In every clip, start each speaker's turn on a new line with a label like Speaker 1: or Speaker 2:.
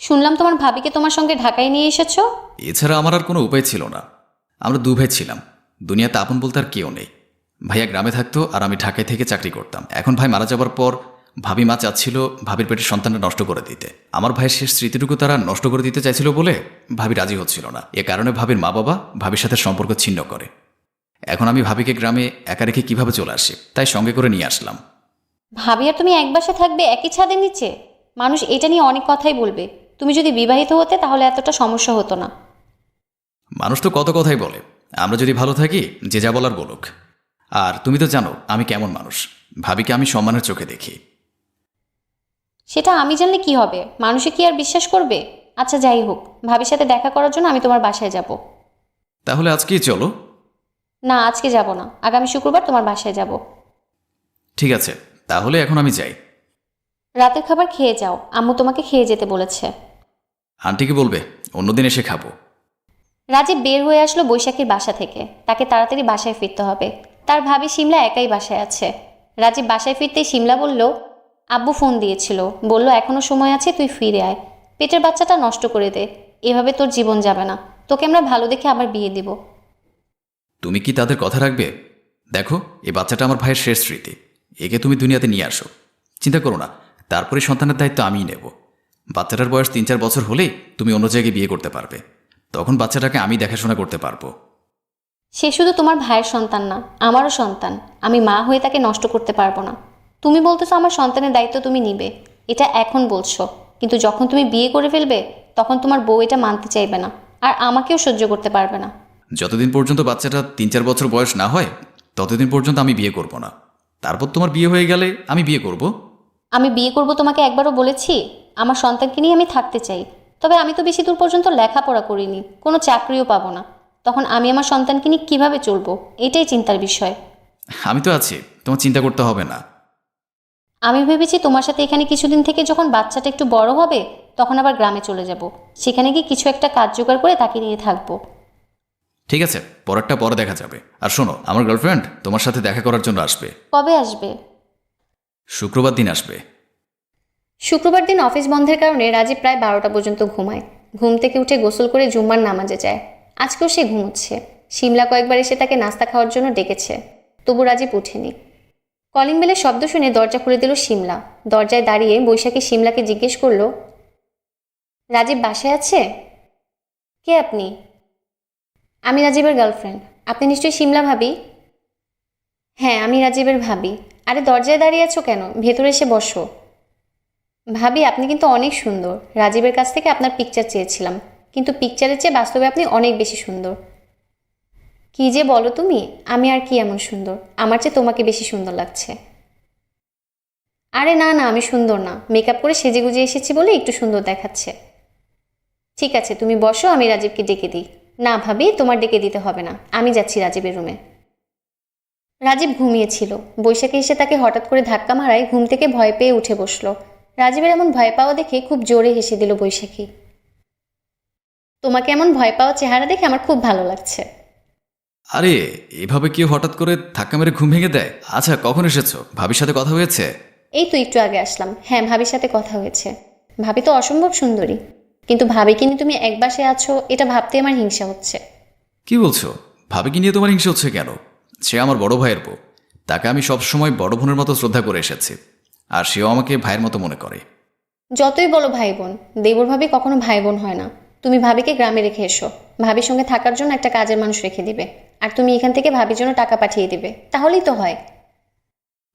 Speaker 1: শুনলাম তোমার ভাবিকে তোমার সঙ্গে ঢাকায় নিয়ে এসেছ।
Speaker 2: এছাড়া আমার আর কোনো উপায় ছিল না। আমরা দু ভাই ছিলাম। দুনিয়াতে আপন বলতে আর কেউ নেই। ভাইয়া গ্রামে থাকতো আর আমি ঢাকায় থেকে চাকরি করতাম। এখন ভাই মারা যাবার পর ভাবি মা চাচ্ছিল ভাবির পেটের সন্তানটা নষ্ট করে দিতে। আমার ভাইয়ের শেষ স্মৃতিটুকু তারা নষ্ট করে দিতে চাইছিল বলে ভাবি রাজি হচ্ছিল না। এ কারণে ভাবির মা বাবা ভাবির সাথে সম্পর্ক ছিন্ন করে। এখন আমি ভাবিকে গ্রামে একা রেখে কীভাবে চলে আসি তাই সঙ্গে করে নিয়ে আসলাম।
Speaker 1: ভাবি আর তুমি এক বাসে থাকবে একই ছাদের নিচে? মানুষ এটা নিয়ে অনেক কথাই বলবে। তুমি যদি বিবাহিত হতে তাহলে এতটা সমস্যা হতো না।
Speaker 2: মানুষ তো কত কথাই বলে। আমরা যদি ভালো থাকি যে যা বলার বলুক। আর তুমি তো জানো আমি কেমন মানুষ। ভাবিকে আমি সম্মানের চোখে দেখি।
Speaker 1: সেটা আমি জানলে কি হবে? মানুষে কি আর বিশ্বাস করবে? আচ্ছা যাই হোক ভাবির সাথে দেখা করার জন্য আমি তোমার বাসায় যাব।
Speaker 2: তাহলে আজকেই চলো।
Speaker 1: না আজকে যাব না। আগামী শুক্রবার তোমার বাসায় যাব।
Speaker 2: ঠিক আছে তাহলে এখন আমি যাই।
Speaker 1: রাতের খাবার খেয়ে যাও। আম্মু তোমাকে খেয়ে যেতে বলেছে।
Speaker 2: আন্টিকে বলবে? অন্যদিন এসে খাব।
Speaker 1: রাজীব বের হয়ে আসলো বৈশাখীর বাসা থেকে। তাকে তাড়াতাড়ি বাসায় ফিরতে হবে। তার ভাবি সিমলা একাই বাসায় আছে। রাজীব বাসায় ফিরতেই সিমলা বলল আব্বু ফোন দিয়েছিল। বলল এখনও সময় আছে তুই ফিরে আয়। পেটের বাচ্চাটা নষ্ট করে দে। এভাবে তোর জীবন যাবে না। তোকে আমরা ভালো দেখে আবার বিয়ে দিব।
Speaker 2: তুমি কি তাদের কথা রাখবে? দেখো এই বাচ্চাটা আমার ভাইয়ের শেষ স্মৃতি। একে তুমি দুনিয়াতে নিয়ে আসো। চিন্তা করো না। তারপরে সন্তানের দায়িত্ব আমিই নেব। বাচ্চাটার বয়স তিন চার বছর হলেই তুমি অন্য জায়গায় বিয়ে করতে পারবে। তখন বাচ্চাটাকে আমি দেখাশোনা করতে পারব।
Speaker 1: সে শুধু তোমার ভাইয়ের সন্তান না আমারও সন্তান। আমি মা হয়ে তাকে নষ্ট করতে পারব না। তুমি বলতেছো আমার সন্তানের দায়িত্ব তুমি নিবে। এটা এখন বলছো। কিন্তু যখন তুমি বিয়ে করে ফেলবে তখন তোমার বউ এটা মানতে চাইবে না। আর আমাকেও সহ্য করতে পারবে না।
Speaker 2: যতদিন পর্যন্ত বাচ্চাটা তিন চার বছর বয়স না হয় ততদিন পর্যন্ত আমি বিয়ে করব না। তারপর তোমার বিয়ে হয়ে গেলে আমি বিয়ে করব?
Speaker 1: আমি বিয়ে করব তোমাকে একবারও বলেছি? আমার সন্তানকে নিয়ে আমি থাকতে চাই। তবে আমি তো বেশি দূর পর্যন্ত লেখাপড়া করিনি কোনো চাকরিও পাবো না। তখন আমি আমার সন্তানকে নিয়ে কীভাবে চলবো? এটাই চিন্তার বিষয়।
Speaker 2: আমি তো আছি তোমার চিন্তা করতে হবে না।
Speaker 1: আমি ভেবেছি তোমার সাথে এখানে কিছুদিন থেকে যখন বাচ্চাটা একটু বড় হবে তখন আবার গ্রামে চলে যাব। সেখানে গিয়ে কিছু একটা কাজ জোগাড় করে তাকে নিয়ে থাকব।
Speaker 2: ঠিক আছে পরেরটা পরে দেখা যাবে। আর শোনো আমার গার্লফ্রেন্ড তোমার সাথে দেখা করার জন্য আসবে।
Speaker 1: কবে আসবে?
Speaker 2: শুক্রবার দিন আসবে।
Speaker 1: শুক্রবার দিন অফিস বন্ধের কারণে রাজীব প্রায় বারোটা পর্যন্ত ঘুমায়। ঘুম থেকে উঠে গোসল করে জুম্মার নামাজে যায়। আজকেও সে ঘুমোচ্ছে। সিমলা কয়েকবার এসে তাকে নাস্তা খাওয়ার জন্য ডেকেছে। তবু রাজীব উঠেনি। কলিং বেলের শব্দ শুনে দরজা খুলে দিল সিমলা দরজায় দাঁড়িয়ে বৈশাখী সিমলাকে জিজ্ঞেস করল, রাজীব বাসায় আছে? কে আপনি? আমি রাজীবের গার্লফ্রেন্ড। আপনি নিশ্চয়ই সিমলা ভাবি? হ্যাঁ আমি রাজীবের ভাবি। আরে দরজায় দাঁড়িয়ে আছো কেন? ভেতরে এসে বসো। ভাবি, আপনি কিন্তু অনেক সুন্দর। রাজীবের কাছ থেকে আপনার পিকচার চেয়েছিলাম। কিন্তু পিকচারের চেয়ে বাস্তবে আপনি অনেক বেশি সুন্দর। কি যে বলো তুমি, আমি আর কি এমন সুন্দর? আমার চেয়ে তোমাকে বেশি সুন্দর লাগছে। আরে না না, আমি সুন্দর না। মেকআপ করে সেজে গুজে এসেছি বলে একটু সুন্দর দেখাচ্ছে। ঠিক আছে, তুমি বসো, আমি রাজীবকে ডেকে দিই। না ভাবি, তোমার ডেকে দিতে হবে না। আমি যাচ্ছি রাজীবের রুমে রাজীব ঘুমিয়েছিল। বৈশাখী এসে তাকে হঠাৎ করে ধাক্কা মারায় ঘুম থেকে ভয় পেয়ে উঠে বসল। রাজীবের এমন ভয় পাওয়া দেখে খুব জোরে হেসে দিল বৈশাখী। তোমাকে এমন ভয় পাওয়া চেহারা দেখে আমার খুব ভালো লাগছে।
Speaker 2: আরে এভাবে কেউ হঠাৎ করে ধাক্কা মেরে ঘুম ভেঙে দেয়? আচ্ছা কখন এসেছ? ভাবির সাথে কথা হয়েছে?
Speaker 1: এই তো একটু আগে আসলাম। হ্যাঁ ভাবির সাথে কথা হয়েছে। ভাবি তো অসম্ভব সুন্দরী। কিন্তু ভাবি কিনে তুমি এক বাসে আছো এটা ভাবতে আমার হিংসা হচ্ছে।
Speaker 2: কি বলছো? ভাবিকে নিয়ে তোমার হিংসা হচ্ছে কেন? সে আমার বড় ভাইয়ের বউ। তাকে আমি সবসময় বড় বোনের মতো শ্রদ্ধা করে এসেছি। আর সেও আমাকে ভাইয়ের মতো মনে করে।
Speaker 1: যতই বলো ভাই বোন দেবর ভাবি কখনো ভাই বোন হয় না। তুমি ভাবিকে গ্রামে রেখে এসো। ভাবির সঙ্গে থাকার জন্য একটা কাজের মানুষ রেখে দিবে। আর তুমি এখান থেকে ভাবির জন্য টাকা পাঠিয়ে দিবে। তাহলেই তো হয়।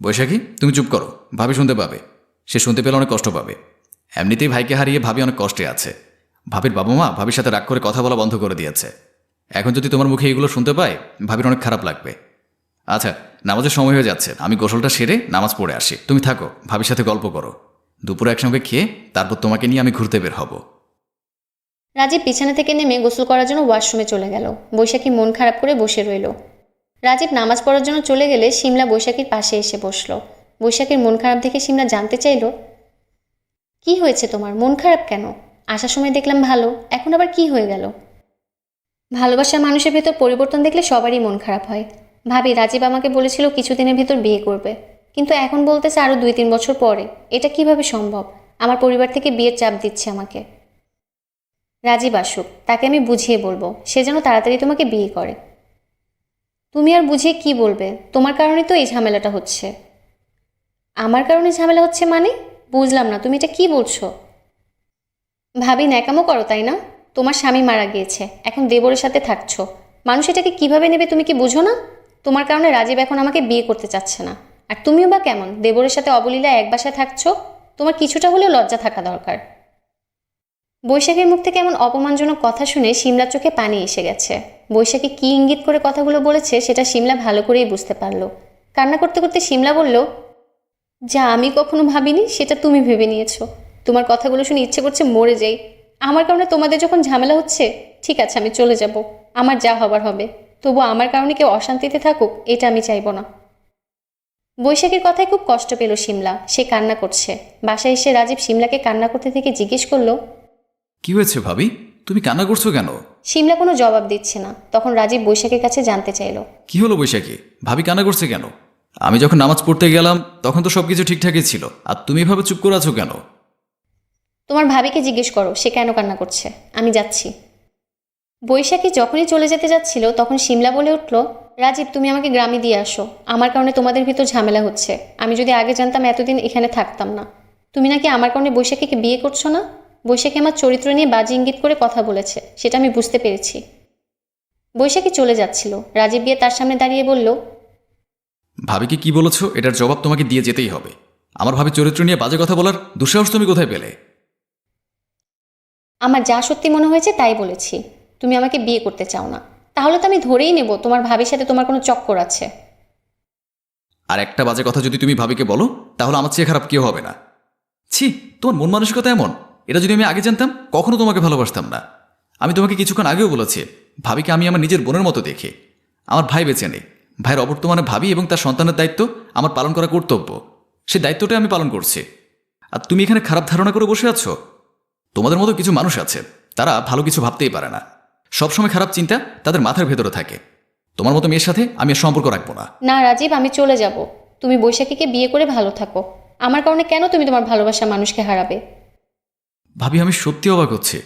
Speaker 2: বৈশাখী তুমি চুপ করো। ভাবি শুনতে পাবে। সে শুনতে পেলে অনেক কষ্ট পাবে। এমনিতেই ভাইকে হারিয়ে ভাবি অনেক কষ্টে আছে। ভাবির বাবা মা ভাবির সাথে রাগ করে কথা বলা বন্ধ করে দিয়েছে। এখন যদি তোমার মুখে এগুলো শুনতে পায় ভাবির অনেক খারাপ লাগবে। আচ্ছা নামাজের সময় হয়ে যাচ্ছে। আমি গোসলটা সেরে নামাজ পড়ে আসি। তুমি থাকো, ভাবির সাথে গল্প করো। দুপুরে একসঙ্গে খেয়ে তারপর তোমাকে নিয়ে আমি ঘুরতে বের হব।
Speaker 1: রাজীব বিছানা থেকে নেমে গোসল করার জন্য ওয়াশরুমে চলে গেল। বৈশাখী মন খারাপ করে বসে রইল। রাজীব নামাজ পড়ার জন্য চলে গেলে সিমলা বৈশাখীর পাশে এসে বসল। বৈশাখীর মন খারাপ দেখে সিমলা জানতে চাইল, কি হয়েছে তোমার? মন খারাপ কেন? আসার সময় দেখলাম ভালো, এখন আবার কি হয়ে গেল? ভালোবাসার মানুষের ভেতর পরিবর্তন দেখলে সবারই মন খারাপ হয়। ভাবি, রাজীব আমাকে বলেছিল কিছুদিনের ভেতর বিয়ে করবে। কিন্তু এখন বলতেছে আরও দুই তিন বছর পরে। এটা কীভাবে সম্ভব? আমার পরিবার থেকে বিয়ের চাপ দিচ্ছে আমাকে। রাজীব, আসুক। তাকে আমি বুঝিয়ে বলব। সে যেন তাড়াতাড়ি তোমাকে বিয়ে করে। তুমি আর বুঝিয়ে কি বলবে? তোমার কারণে তো এই ঝামেলাটা হচ্ছে। আমার কারণে ঝামেলা হচ্ছে মানে? বুঝলাম না। তুমি এটা কি বলছো? ভাবি, ন্যাকামো করো, তাই না? তোমার স্বামী মারা গিয়েছে। এখন দেবরের সাথে থাকছো। মানুষ এটাকে কীভাবে নেবে তুমি কি বুঝো না? তোমার কারণে রাজীব এখন আমাকে বিয়ে করতে চাচ্ছে না। আর তুমিও বা কেমন? দেবরের সাথে অবলীলা এক বাসায় থাকছো? তোমার কিছুটা হলেও লজ্জা থাকা দরকার। বৈশাখীর মুখ থেকে এমন অপমানজনক কথা শুনে সিমলার চোখে পানি এসে গেছে। বৈশাখী কি ইঙ্গিত করে কথাগুলো বলেছে সেটা সিমলা ভালো করেই বুঝতে পারল। কান্না করতে করতে সিমলা বলল, যা আমি কখনো ভাবিনি, সেটা তুমি ভেবে নিয়েছো। তোমার কথাগুলো শুনে ইচ্ছে করছে মরে যাই। আমার কারণে তোমাদের যখন ঝামেলা হচ্ছে, ঠিক আছে, আমি চলে যাব। আমার যা হবার হবে। তবু আমার কারণে কেউ অশান্তিতে থাকুক এটা আমি চাইব না। বৈশাখীর কথায় খুব কষ্ট পেল সিমলা সে কান্না করছে। বাসায় এসে রাজীব সিমলাকে কান্না করতে থেকে জিজ্ঞেস করল
Speaker 2: কি হয়েছে ভাবি? তুমি কান্না করছ কেন?
Speaker 1: সিমলা কোনো জবাব দিচ্ছে না। তখন রাজীব বৈশাখের কাছে জানতে চাইলো
Speaker 2: কি হলো বৈশাখী? ভাবি কান্না করছে কেন? আমি যখন নামাজ পড়তে গেলাম তখন তো সবকিছু ঠিকঠাকই ছিল। আর তুমি এভাবে চুপ করে আছো কেন?
Speaker 1: তোমার ভাবিকে জিজ্ঞেস করো সে কেন কান্না করছে? আমি যাচ্ছি। বৈশাখী যখনই চলে যেতে যাচ্ছিল তখন সিমলা বলে উঠল রাজীব তুমি আমাকে গ্রামে দিয়ে আসো। আমার কারণে তোমাদের ভিতর ঝামেলা হচ্ছে। আমি যদি আগে জানতাম এতদিন এখানে থাকতাম না। তুমি নাকি আমার কারণে বৈশাখীকে বিয়ে করছ না? বৈশাখী আমার চরিত্র নিয়ে বাজি ইঙ্গিত করে কথা বলেছে সেটা আমি বুঝতে পেরেছি। বৈশাখী চলে যাচ্ছিল। রাজীব গিয়ে তার সামনে দাঁড়িয়ে বলল
Speaker 2: ভাবিকে কি বলেছ? এটার জবাব তোমাকে দিয়ে যেতেই হবে। আমার ভাবি চরিত্র নিয়ে বাজে কথা বলার দুঃসাহস তুমি কোথায় পেলে?
Speaker 1: আমার যা সত্যি মনে হয়েছে তাই বলেছি। তুমি আমাকে বিয়ে করতে চাও না। তাহলে তো আমি ধরেই নেব, তোমার ভাবির সাথে তোমার কোনো চক্কর আছে।
Speaker 2: আর একটা বাজে কথা যদি তুমি ভাবিকে বলো, তাহলে আমার চেয়ে খারাপ কেউ হবে না। ছি তোমার মন মানসিকতা এমন। এটা যদি আমি আগে জানতাম, কখনো তোমাকে ভালোবাসতাম না। আমি তোমাকে কিছুক্ষণ আগেও বলেছি, ভাবিকে আমি আমার নিজের বোনের মতো দেখি। আমার ভাই বেঁচে নেই। ভাইয়ের অবর্তমানে ভাবি এবং তার সন্তানের দায়িত্ব আমার পালন করা কর্তব্য। সেই দায়িত্বটাই আমি পালন করছি। আর তুমি এখানে খারাপ ধারণা করে বসে আছো? তোমাদের মতো কিছু মানুষ আছে, তারা ভালো কিছু ভাবতেই পারে না। সবসময় খারাপ চিন্তা তাদের মাথার ভেতরে থাকে। তোমার মতো মেয়ের সাথে আমি আর সম্পর্ক রাখব না।
Speaker 1: না রাজীব আমি চলে যাব। তুমি বৈশাখীকে বিয়ে করে ভালো থাকো। আমার কারণে কেন তুমি তোমার ভালোবাসা মানুষকে হারাবে?
Speaker 2: ভাবি আমি সত্যি অবাক হচ্ছে।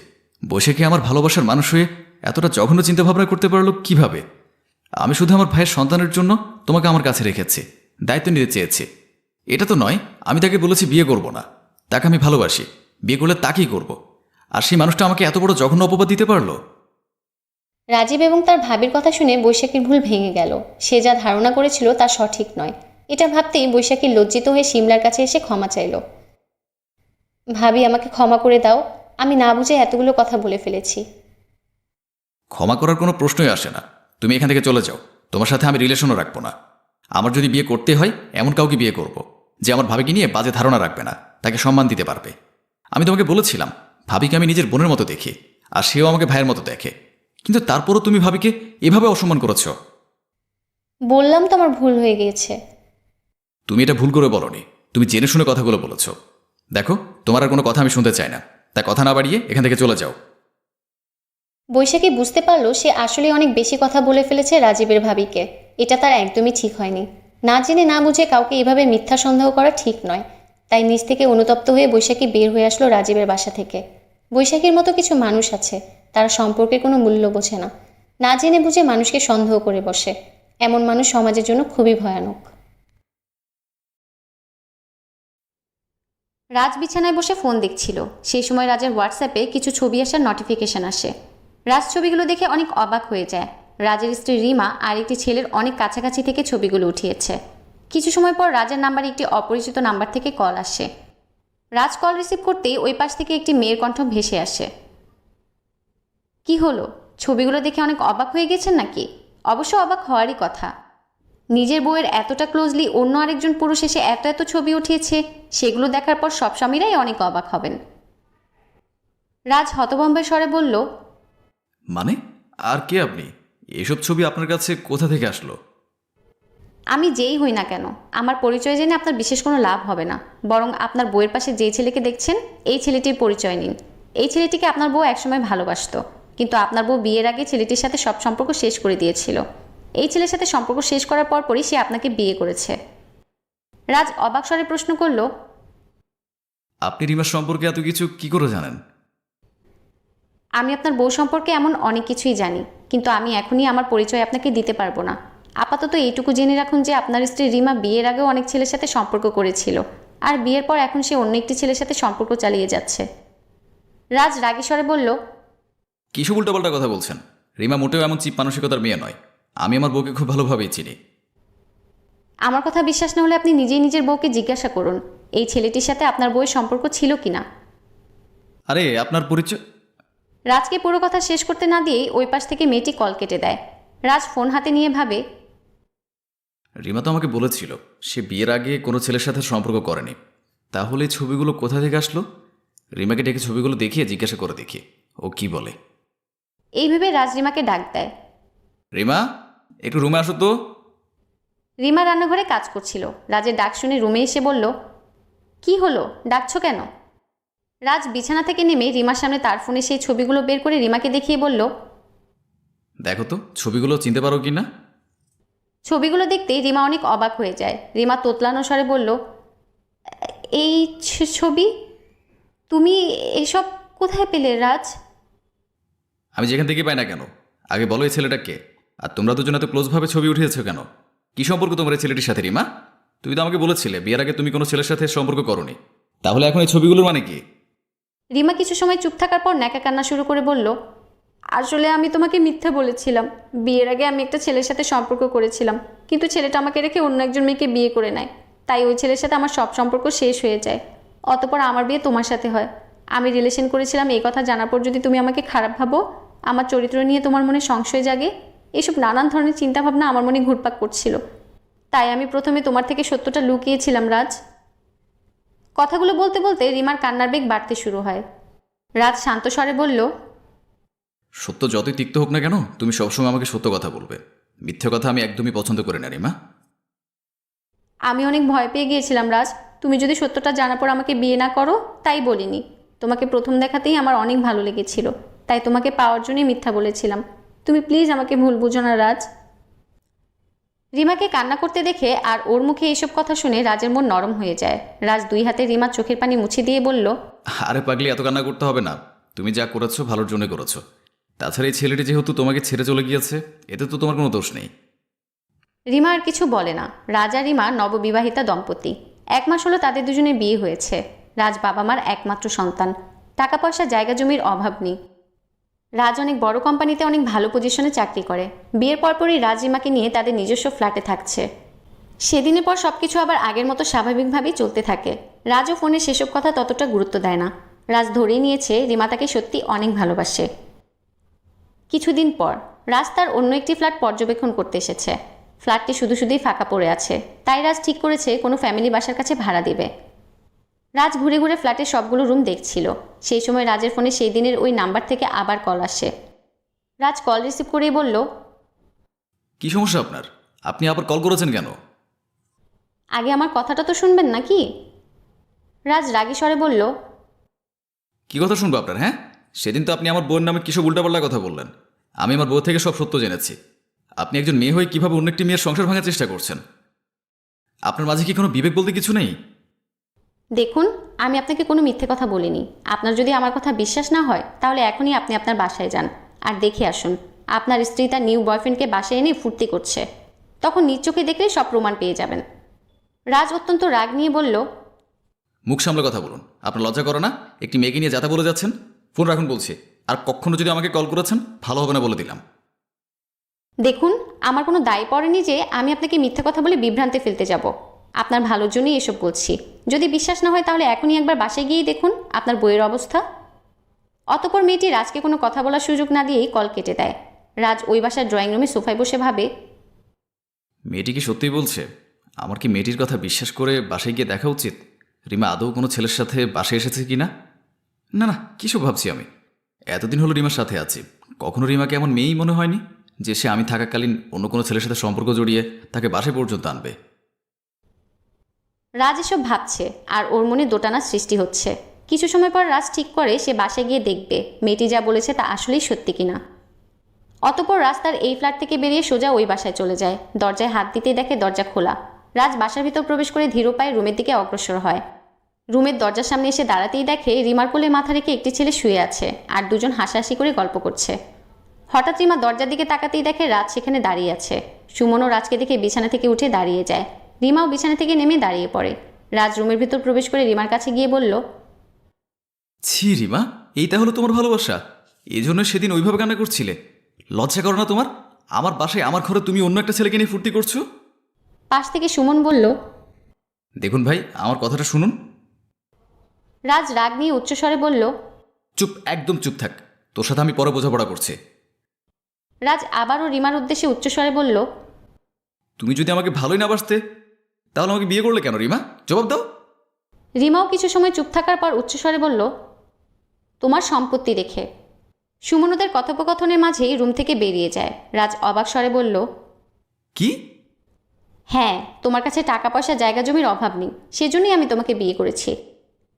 Speaker 2: বৈশাখী আমার ভালোবাসার মানুষ হয়ে এতটা জঘন্য চিন্তাভাবনা করতে পারল কীভাবে? আমি শুধু আমার ভাইয়ের সন্তানের জন্য তোমাকে আমার কাছে রেখেছি দায়িত্ব নিতে চেয়েছি। এটা তো নয় আমি তাকে বলেছি বিয়ে করব না। তাকে আমি ভালোবাসি বিয়ে করলে তাকেই করব। আর সেই মানুষটা আমাকে এত বড় জঘন্য অপবাদ দিতে পারল?
Speaker 1: রাজীব এবং তার ভাবির কথা শুনে বৈশাখীর ভুল ভেঙে গেল। সে যা ধারণা করেছিল তা সঠিক নয়। এটা ভাবতেই বৈশাখী লজ্জিত হয়ে সিমলার কাছে এসে ক্ষমা চাইল। ভাবি, আমাকে ক্ষমা করে দাও। আমি না বুঝে এতগুলো কথা বলে ফেলেছি।
Speaker 2: ক্ষমা করার কোনো প্রশ্নই আসে না। তুমি এখান থেকে চলে যাও। তোমার সাথে আমি রিলেশনও রাখব না। আমার যদি বিয়ে করতে হয়, এমন কাউকে বিয়ে করব যে আমার ভাবিকে নিয়ে বাজে ধারণা রাখবে না। তাকে সম্মান দিতে পারবে। আমি তোমাকে বলেছিলাম, ভাবিকে আমি নিজের বোনের মতো দেখি, আর সেও আমাকে ভাইয়ের মতো দেখে। কিন্তু তারপরও তুমি ভাবিকে এভাবে অসম্মান করেছ?
Speaker 1: বললাম তো আমার ভুল হয়ে গিয়েছে।
Speaker 2: তুমি এটা ভুল করে বলনি। তুমি জেনে শুনে কথাগুলো বলেছ। দেখো তোমার আর কোনো কথা আমি শুনতে চাই না। তা কথা না বাড়িয়ে এখান থেকে চলে যাও।
Speaker 1: বৈশাখী বুঝতে পারল সে আসলে অনেক বেশি কথা বলে ফেলেছে রাজীবের ভাবিকে। এটা তার একদমই ঠিক হয়নি। না জেনে না বুঝে কাউকে এভাবে মিথ্যা সন্দেহ করা ঠিক নয়। তাই নিজ থেকে অনুতপ্ত হয়ে বৈশাখী বের হয়ে আসলো রাজীবের বাসা থেকে। বৈশাখীর মতো কিছু মানুষ আছে। তারা সম্পর্কের কোনো মূল্য বোঝে না। না জেনে বুঝে মানুষকে সন্দেহ করে বসে। এমন মানুষ সমাজের জন্য খুবই ভয়ানক। রাজ বিছানায় বসে ফোন দেখছিল। সেই সময় রাজের হোয়াটসঅ্যাপে কিছু ছবি আসার নোটিফিকেশন আসে। রাজ ছবিগুলো দেখে অনেক অবাক হয়ে যায়। রাজের স্ত্রী রিমা আর একটি ছেলের অনেক কাছাকাছি থেকে ছবিগুলো উঠিয়েছে। কিছু সময় পর রাজের নাম্বারে একটি অপরিচিত নাম্বার থেকে কল আসে। রাজ কল রিসিভ করতেই ওই পাশ থেকে একটি মেয়ের কণ্ঠ ভেসে আসে। কি হলো? ছবিগুলো দেখে অনেক অবাক হয়ে গেছেন নাকি? অবশ্য অবাক হওয়ারই কথা। নিজের বউয়ের এতটা ক্লোজলি অন্য আরেকজন পুরুষ এসে এত এত ছবি উঠিয়েছে সেগুলো দেখার পর সব স্বামীরাই অনেক অবাক হবেন। রাজ হতভম্বের স্বরে বলল
Speaker 2: মানে? আর কে আপনি? এসব ছবি আপনার কাছে কোথা থেকে আসলো?
Speaker 1: আমি যেই হই না কেন আমার পরিচয় জেনে আপনার বিশেষ কোনো লাভ হবে না। বরং আপনার বউয়ের পাশে যেই ছেলেকে দেখছেন এই ছেলেটির পরিচয় নিন। এই ছেলেটিকে আপনার বউ একসময় ভালোবাসতো। কিন্তু আপনার বউ বিয়ের আগে ছেলেটির সাথে সব সম্পর্ক শেষ করে দিয়েছিল। এই ছেলের সাথে সম্পর্ক শেষ করার পরপরই সে আপনাকে বিয়ে করেছে। রাজ অবাক স্বরে প্রশ্ন করল
Speaker 2: আপনি রিমার সম্পর্কে এত কিছু কি করে জানেন?
Speaker 1: আমি আপনার বউ সম্পর্কে এমন অনেক কিছুই জানি কিন্তু আমি এখনই আমার পরিচয় আপনাকে দিতে পারব না। আপাতত এইটুকু জেনে রাখুন যে আপনার স্ত্রী রিমা বিয়ের আগেও অনেক ছেলের সাথে সম্পর্ক করেছিল আর বিয়ের পর এখন সে অন্য একটি ছেলের সাথে সম্পর্ক চালিয়ে যাচ্ছে। রাজ রাগেশ্বরে বলল
Speaker 2: কিসব উল্টোপাল্টা কথা বলছেন? রিমা মোটেও এমন চিপ মানসিকতার মেয়ে নয়। আমি আমার বউকে খুব ভালোভাবেই চিনি।
Speaker 1: আমার কথা বিশ্বাস না হলে আপনি নিজেই নিজের বউকে জিজ্ঞাসা করুন এই ছেলেটির সাথে আপনার বউয়ের সম্পর্ক ছিল কিনা?
Speaker 2: আরে আপনার পরিচয়
Speaker 1: রাজকে পুরো কথা শেষ করতে না দিয়েই ওই পাশ থেকে মেয়েটি কল কেটে দেয়। রাজ ফোন হাতে নিয়ে ভাবে
Speaker 2: রিমা তো আমাকে বলেছিল সে বিয়ের আগে কোনো ছেলের সাথে সম্পর্ক করেনি। তাহলে ছবিগুলো কোথা থেকে আসলো? রিমাকে ডেকে ছবিগুলো দেখিয়ে জিজ্ঞাসা করে দেখি ও কি বলে।
Speaker 1: এই ভেবে রাজ রিমাকে ডাক দেয়।
Speaker 2: রিমা একটু রুমে আসো তো।
Speaker 1: রিমা রান্নাঘরে কাজ করছিল। রাজের ডাক শুনে রুমে এসে বলল কি হলো? ডাকছো কেন? রাজ বিছানা থেকে নেমে রিমার সামনে তার ফোনে সেই ছবিগুলো বের করে রিমাকে দেখিয়ে বলল
Speaker 2: দেখো তো ছবিগুলো চিনতে পারো কি না
Speaker 1: ছবিগুলো দেখতে রিমা অনেক অবাক হয়ে যায়। রিমা তোতলানো স্বরে বলল এই ছবি? তুমি এসব কোথায় পেলে রাজ?
Speaker 2: আমি যেখান থেকে পাই না কেন? আগে বলো এই ছেলেটা কে? আর তোমরা দুজন এত ক্লোজভাবে ছবি উঠিয়েছো কেন? কি সম্পর্ক তোমার এই ছেলেটির সাথে, রিমা? তুমি তো আমাকে বলেছিলে, বিয়ের আগে তুমি কোনো ছেলের সাথে সম্পর্ক করনি। তাহলে এখন এই ছবিগুলোর মানে কি?
Speaker 1: রিমা কিছু সময় চুপ থাকার পর ন্যাকা কান্না শুরু করে বলল, আসলে আমি তোমাকে মিথ্যা বলেছিলাম। বিয়ের আগে আমি একটা ছেলের সাথে সম্পর্ক করেছিলাম। কিন্তু ছেলেটা আমাকে রেখে অন্য একজন মেয়েকে বিয়ে করে নেয়। তাই ওই ছেলের সাথে আমার সব সম্পর্ক শেষ হয়ে যায়। অতপর আমার বিয়ে তোমার সাথে হয়। আমি রিলেশন করেছিলাম এই কথা জানার পর যদি তুমি আমাকে খারাপ ভাবো আমার চরিত্র নিয়ে তোমার মনে সংশয় জাগে এসব নানান ধরনের চিন্তাভাবনা আমার মনে ঘুরপাক করছিল। তাই আমি প্রথমে তোমার থেকে সত্যটা লুকিয়েছিলাম রাজ। কথাগুলো বলতে বলতে রিমার কান্নার বেগ বাড়তে শুরু হয়। রাজ শান্ত স্বরে বলল
Speaker 2: সত্য যতই তিক্ত হোক না কেন তুমি সবসময় আমাকে সত্য কথা বলবে। মিথ্যে কথা আমি একদমই পছন্দ করি না রিমা।
Speaker 1: আমি অনেক ভয় পেয়ে গিয়েছিলাম রাজ। তুমি যদি সত্যটা জানার পর আমাকে বিয়ে না করো তাই বলিনি। তোমাকে প্রথম দেখাতেই আমার অনেক ভালো লেগেছিল। তাই তোমাকে পাওয়ার জন্যই মিথ্যা বলেছিলাম। তুমি প্লিজ আমাকে ভুল বুঝো না রাজ। রিমাকে কান্না করতে দেখে আর ওর মুখে এইসব কথা শুনে রাজের মন নরম হয়ে যায়। রাজ দুই হাতে রিমার চোখের পানি মুছে দিয়ে বলল
Speaker 2: আরে পাগলি এত কান্না করতে হবে না। তুমি যা করেছ ভালোর জন্য করেছ। তাছাড়া এই ছেলেটি যেহেতু তোমাকে ছেড়ে চলে গিয়েছে এতে তো তোমার কোনো দোষ নেই।
Speaker 1: রিমা আর কিছু বলে না। রাজা রিমা নববিবাহিতা দম্পতি। এক মাস হলো তাদের দুজনের বিয়ে হয়েছে। রাজ বাবা মার একমাত্র সন্তান। টাকা পয়সা জায়গা জমির অভাব নেই। রাজ অনেক বড় কোম্পানিতে অনেক ভালো পজিশনে চাকরি করে। বিয়ের পরপরই রাজ রিমাকে নিয়ে তাদের নিজস্ব ফ্ল্যাটে থাকছে। সেদিনের পর সব কিছু আবার আগের মতো স্বাভাবিকভাবেই চলতে থাকে। রাজও ফোনে সেসব কথা ততটা গুরুত্ব দেয় না। রাজ ধরেই নিয়েছে, রিমা তাকে সত্যি অনেক ভালোবাসে। কিছুদিন পর, রাজ তার অন্য একটি ফ্ল্যাট পর্যবেক্ষণ করতে এসেছে। ফ্ল্যাটটি শুধু শুধুই ফাঁকা পড়ে আছে। তাই রাজ ঠিক করেছে কোনো ফ্যামিলি বাসার কাছে ভাড়া দেবে। রাজ ঘুরে ঘুরে ফ্ল্যাটের সবগুলো রুম দেখছিল। সেই সময় রাজের ফোনে সেই দিনের ওই নাম্বার থেকে আবার কল আসে। রাজ কল রিসিভ করেই বলল
Speaker 2: কি সমস্যা আপনার? আপনি আবার কল করেছেন কেন?
Speaker 1: আগে আমার কথাটা তো শুনবেন নাকি? রাজ রাগী স্বরে বলল
Speaker 2: কি কথা শুনব আপনার হ্যাঁ? সেদিন তো আপনি আমার বোন নামে কিসব উল্টাপাল্টা কথা বললেন। আমি আমার বউ থেকে সব সত্য জেনেছি। আপনি একজন মেয়ে হয়ে কীভাবে অন্য একটি মেয়ের সংসার ভাঙার চেষ্টা করছেন? আপনার মাঝে কি কোনো বিবেক বলতে কিছু নেই?
Speaker 1: দেখুন আমি আপনাকে কোনো মিথ্যে কথা বলিনি। আপনার যদি আমার কথা বিশ্বাস না হয় তাহলে এখনই আপনি আপনার বাসায় যান। আর দেখে আসুন আপনার স্ত্রী তার নিউ বয়ফ্রেন্ডকে বাসায় এনে ফুর্তি করছে। তখন নিজ চোখে দেখলে সব প্রমাণ পেয়ে যাবেন। রাজ অত্যন্ত রাগ নিয়ে বলল
Speaker 2: মুখ সামলে কথা বলুন। আপনার লজ্জা করে না? একটি মেয়েকে নিয়ে যাতা বলে যাচ্ছেন? ফোন রাখুন বলছি। আর কখনো যদি আমাকে কল করেছেন ভালো হবে না বলে দিলাম।
Speaker 1: দেখুন আমার কোনো দায় পড়েনি যে আমি আপনাকে মিথ্যা কথা বলে বিভ্রান্তে ফেলতে যাব। আপনার ভালোর জন্যই এসব বলছি। যদি বিশ্বাস না হয় তাহলে এখনই একবার বাসায় গিয়েই দেখুন আপনার বইয়ের অবস্থা। অতপর মেয়েটি রাজকে কোনো কথা বলার সুযোগ না দিয়েই কল কেটে দেয়। রাজ ওই বাসার ড্রয়িং রুমে সোফায় বসে ভাবে,
Speaker 2: মেয়েটি কি সত্যিই বলছে? আমার কি মেয়েটির কথা বিশ্বাস করে বাসায় গিয়ে দেখা উচিত? রিমা আদৌ কোনো ছেলের সাথে বাসায় এসেছে কি না না না কিসব ভাবছি আমি? এতদিন হলো রিমার সাথে আছি। কখনো রিমাকে এমন মেয়েই মনে হয়নি যে সে আমি থাকাকালীন অন্য কোনো ছেলের সাথে সম্পর্ক জড়িয়ে তাকে বাসায় পর্যন্ত আনবে।
Speaker 1: রাজ এসব ভাবছে আর ওর মনে দোটানার সৃষ্টি হচ্ছে। কিছু সময় পর রাজ ঠিক করে সে বাসে গিয়ে দেখবে, মেয়েটি যা বলেছে তা আসলেই সত্যি কিনা। অতপর রাস্তার এই ফ্ল্যাট থেকে বেরিয়ে সোজা ওই বাসায় চলে যায়। দরজায় হাত দিতেই দেখে দরজা খোলা। রাজ বাসার ভিতর প্রবেশ করে ধীর পায়ে রুমের দিকে অগ্রসর হয়। রুমের দরজার সামনে এসে দাঁড়াতেই দেখে রিমার কোলে মাথা রেখে একটি ছেলে শুয়ে আছে আর দুজন হাসাহাসি করে গল্প করছে। হঠাৎ রিমা দরজার দিকে তাকাতেই দেখে রাজ সেখানে দাঁড়িয়ে আছে। সুমনও রাজকে দেখে বিছানা থেকে উঠে দাঁড়িয়ে যায়। রিমাও বিছানা থেকে নেমে দাঁড়িয়ে পড়ে। রাজ রুমের ভিতর প্রবেশ করে রিমার কাছে গিয়ে বলল
Speaker 2: ছি রিমা এইটা হলো তোমার ভালোবাসা। এই জন্য সেদিন ওইভাবে কান্না করছিলে। লজ্জা করো না তোমার। আমার বাসায় আমার ঘরে তুমি অন্য একটা ছেলেকে নিয়ে ফুর্তি করছ?
Speaker 1: পাশ থেকে সুমন বলল
Speaker 2: দেখুন ভাই আমার কথাটা শুনুন।
Speaker 1: রাজ রাগ নিয়ে উচ্চস্বরে বলল
Speaker 2: চুপ একদম চুপ থাক। তোর সাথে আমি পরে বোঝাপড়া করছি।
Speaker 1: রাজ আবারও রিমার উদ্দেশ্যে উচ্চস্বরে বলল
Speaker 2: তুমি যদি আমাকে ভালোই না বাসতে তাহলে আমাকে বিয়ে করলে কেন রিমা? জবাব দাও।
Speaker 1: রিমাও কিছু সময় চুপ থাকার পর উচ্চস্বরে বলল তোমার সম্পত্তি রেখে। সুমনদের কথোপকথনের মাঝেই রুম থেকে বেরিয়ে যায়। রাজ অবাক স্বরে বলল
Speaker 2: কি?
Speaker 1: হ্যাঁ তোমার কাছে টাকা পয়সা জায়গা জমির অভাব নেই। সেজন্যই আমি তোমাকে বিয়ে করেছি।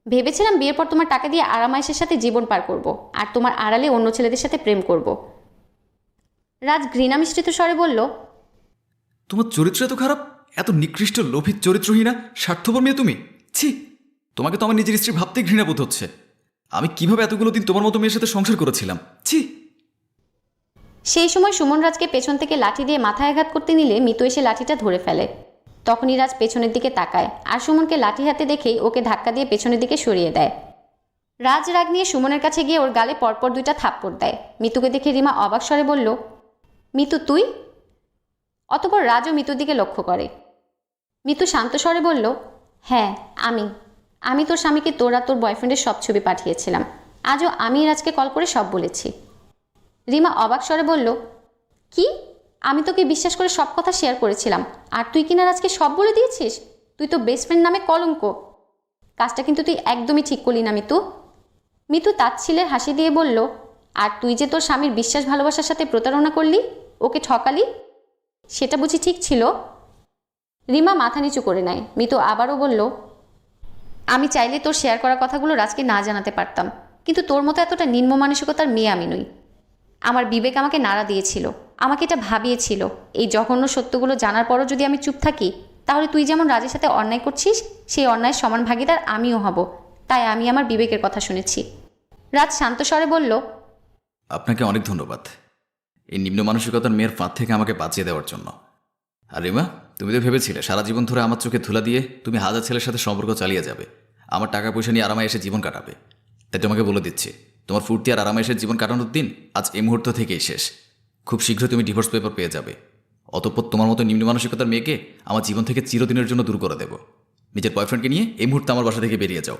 Speaker 1: ভেবেছিলাম বিয়ের পর তোমার টাকা দিয়ে আরামায়েশের সাথে জীবন পার করব আর তোমার আড়ালে অন্য ছেলেদের সাথে প্রেম করব। রাজ ঘৃণা মিশ্রিত স্বরে বলল
Speaker 2: তোমার চরিত্র এত খারাপ? এত নিকৃষ্ট লোভিত চরিত্রহীনা, স্বার্থপর মেয়ে তুমি? ছি, তোমাকে তো আমার নিজের স্ত্রী ভাবতেই ঘৃণা বোধ হচ্ছে। আমি কীভাবে এতগুলো দিন তোমার মতো মেয়ের সাথে সংসার করেছিলাম? ছি।
Speaker 1: সেই সময় সুমন রাজকে পেছন থেকে লাঠি দিয়ে মাথায় আঘাত করতে নিলে মিতু এসে লাঠিটা ধরে ফেলে। তখনই রাজ পেছনের দিকে তাকায় আর সুমনকে লাঠি হাতে দেখেই ওকে ধাক্কা দিয়ে পেছনের দিকে সরিয়ে দেয়। রাজ রাগ নিয়ে সুমনের কাছে গিয়ে ওর গালে পরপর দুইটা থাপ্পড় দেয়। মিতুকে দেখে রিমা অবাক স্বরে বলল, মিতু, তুই? অতপর রাজও মিতুর দিকে লক্ষ্য করে। মিতু শান্ত স্বরে বলল হ্যাঁ আমি। আমি তোর স্বামীকে তোর তোর বয়ফ্রেন্ডের সব ছবি পাঠিয়েছিলাম। আজও আমি রাজকে কল করে সব বলেছি। রিমা অবাক স্বরে বলল, কি? আমি তোকে বিশ্বাস করে সব কথা শেয়ার করেছিলাম। আর তুই কিনা আজকে সব বলে দিয়েছিস? তুই তো বেস্ট ফ্রেন্ড নামে কলঙ্ক। কাজটা কিন্তু তুই একদমই ঠিক করলি না, মিতু। মিতু তাচ্ছিলের হাসি দিয়ে বলল, আর তুই যে তোর স্বামীর বিশ্বাস ভালোবাসার সাথে প্রতারণা করলি, ওকে ঠকালি, সেটা বুঝি ঠিক ছিল? রিমা মাথা নিচু করে নেয়। মিতু আবারও বলল, আমি চাইলে তোর শেয়ার করা কথাগুলো রাজকে না জানাতে পারতাম। কিন্তু তোর মতো এতটা নিম্ন মানসিকতার মেয়ে আমি নই। আমার বিবেক আমাকে নাড়া দিয়েছিল, আমাকে এটা ভাবিয়েছিল। এই জঘন্য সত্যগুলো জানার পরও যদি আমি চুপ থাকি, তাহলে তুই যেমন রাজের সাথে অন্যায় করছিস, সেই অন্যায়ের সমান ভাগিদার আমিও হব। তাই আমি আমার বিবেকের কথা শুনেছি। রাজ শান্ত স্বরে বলল,
Speaker 2: আপনাকে অনেক ধন্যবাদ। এই নিম্ন মানসিকতার মেয়ের ফাঁদ থেকে আমাকে বাঁচিয়ে দেওয়ার জন্য। আর রিমা তুমি তো ভেবেছিলে, সারা জীবন ধরে আমার চোখে ধুলা দিয়ে তুমি হাজার ছেলের সাথে সম্পর্ক চালিয়ে যাবে। আমার টাকা পয়সা নিয়ে আরামায় এসে জীবন কাটাবে। তাই তোমাকে বলে দিচ্ছি, তোমার ফুর্তি আর আরামায়েশের জীবন কাটানোর দিন আজ এই মুহূর্ত থেকেই শেষ। খুব শীঘ্রই তুমি ডিভোর্স পেপার পেয়ে যাবে। অতঃপর তোমার মতো নিম্ন মানসিকতার মেয়েকে আমার জীবন থেকে চিরদিনের জন্য দূর করে দেব। নিজের বয়ফ্রেন্ডকে নিয়ে এই মুহূর্তে আমার বাসা থেকে বেরিয়ে যাও।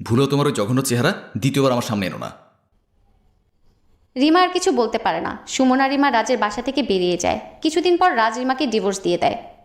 Speaker 2: ভুলেও তোমার ওই জঘন্য চেহারা দ্বিতীয়বার আমার সামনে এনো না।
Speaker 1: রিমা আর কিছু বলতে পারে না। সুমনা রিমা রাজের বাসা থেকে বেরিয়ে যায়। কিছুদিন পর রাজ রিমাকে ডিভোর্স দিয়ে দেয়।